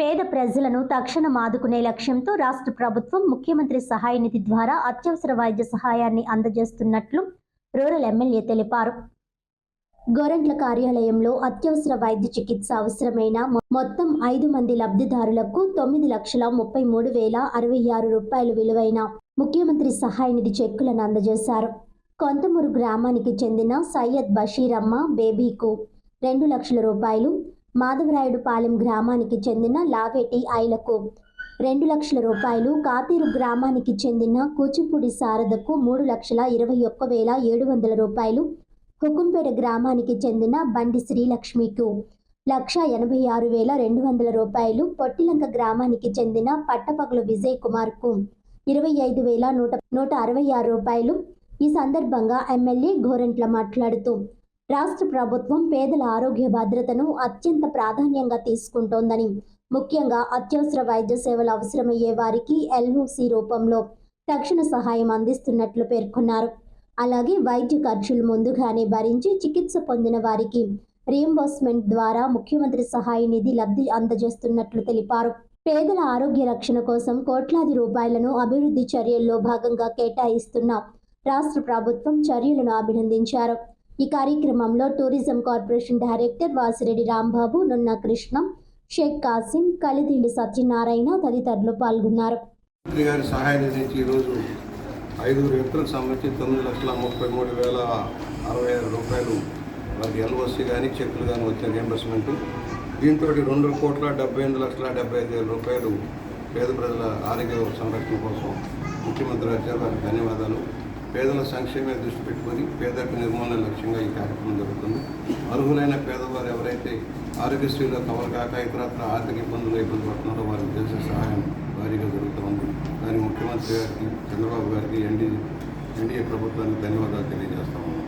పేద ప్రజలను తక్షణం ఆదుకునే లక్ష్యంతో రాష్ట్ర ప్రభుత్వం ముఖ్యమంత్రి సహాయ నిధి ద్వారా అత్యవసర వైద్య సహాయాన్ని అందజేస్తున్నట్లు రూరల్ ఎమ్మెల్యే తెలిపారు. గోరంట్ల కార్యాలయంలో అత్యవసర వైద్య చికిత్స అవసరమైన మొత్తం ఐదు మంది లబ్ధిదారులకు తొమ్మిది లక్షల ముప్పై మూడు వేల అరవై ఆరు రూపాయలు విలువైన ముఖ్యమంత్రి సహాయ నిధి చెక్కులను అందజేశారు. కొంతమూరు గ్రామానికి చెందిన సయ్యద్ బషీరమ్మ బేబీకు రెండు లక్షల రూపాయలు మాధవరాయుడుపాలెం గ్రామానికి చెందిన లావేటి ఐలకు. రెండు లక్షల రూపాయలు కాతీరు గ్రామానికి చెందిన కూచిపూడి శారదకు మూడు లక్షల ఇరవై ఒక్క వేల ఏడు వందల రూపాయలు. హుకుంపేట గ్రామానికి చెందిన బండి శ్రీలక్ష్మికు లక్ష ఎనభై ఆరు వేల రెండు వందల రూపాయలు. పొట్టిలంక గ్రామానికి చెందిన పట్టపగలు విజయ్ కుమార్కు ఇరవై ఐదు వేల నూట నూట అరవై ఆరు రూపాయలు. ఈ సందర్భంగా ఎమ్మెల్యే గోరెంట్ల మాట్లాడుతూ రాష్ట్ర ప్రభుత్వం పేదల ఆరోగ్య భద్రతను అత్యంత ప్రాధాన్యంగా తీసుకుంటోందని ముఖ్యంగా అత్యవసర వైద్య సేవలు అవసరమయ్యే వారికి ఎల్ఓసి రూపంలో తక్షణ సహాయం అందిస్తున్నట్లు పేర్కొన్నారు. అలాగే వైద్య ఖర్చులు ముందుగానే భరించి చికిత్స పొందిన వారికి రియంబర్స్మెంట్ ద్వారా ముఖ్యమంత్రి సహాయ నిధి లబ్ధి అందజేస్తున్నట్లు తెలిపారు. పేదల ఆరోగ్య రక్షణ కోసం కోట్లాది రూపాయలను అభివృద్ధి చర్యల్లో భాగంగా కేటాయిస్తున్న రాష్ట్ర ప్రభుత్వం చర్యలను అభినందించారు. ఈ కార్యక్రమంలో tourism corporation director Vasireddy Rambabu Nunna Krishna Shaik Kasim Kalidindi Satyanarayana తదితరులు పాల్గొన్నారు. గారి సహాయం నుంచి ఈరోజు ఐదుగురు వ్యక్తులకు సంబంధించి తొమ్మిది లక్షల ముప్పై మూడు వేల అరవై ఆరు రూపాయలు వారికి ఎల్ఓసి కానీ చెక్కులు కానీ వచ్చిన రియంబర్స్మెంట్ దీంతో రెండు కోట్ల డెబ్బై ఎనిమిది లక్షల డెబ్బై ఐదు వేల రూపాయలు పేద ప్రజల ఆరోగ్య సంరక్షణ కోసం ముఖ్యమంత్రి గారు ధన్యవాదాలు. పేదల సంక్షేమే దృష్టి పెట్టుకొని పేదరిక నిర్మూలన లక్ష్యంగా ఈ కార్యక్రమం జరుగుతుంది. అర్హులైన పేదవారు ఎవరైతే ఆరోగ్యశ్రీలో కవర్ కాక ఇతరత్ర ఆర్థిక ఇబ్బందులు ఇబ్బంది పడుతున్నారో వారికి చేసే సహాయం భారీగా జరుగుతూ ఉంది. దానికి ముఖ్యమంత్రి గారికి చంద్రబాబు గారికి ఎన్డీ ఎన్డీఏ ప్రభుత్వానికి ధన్యవాదాలు తెలియజేస్తాము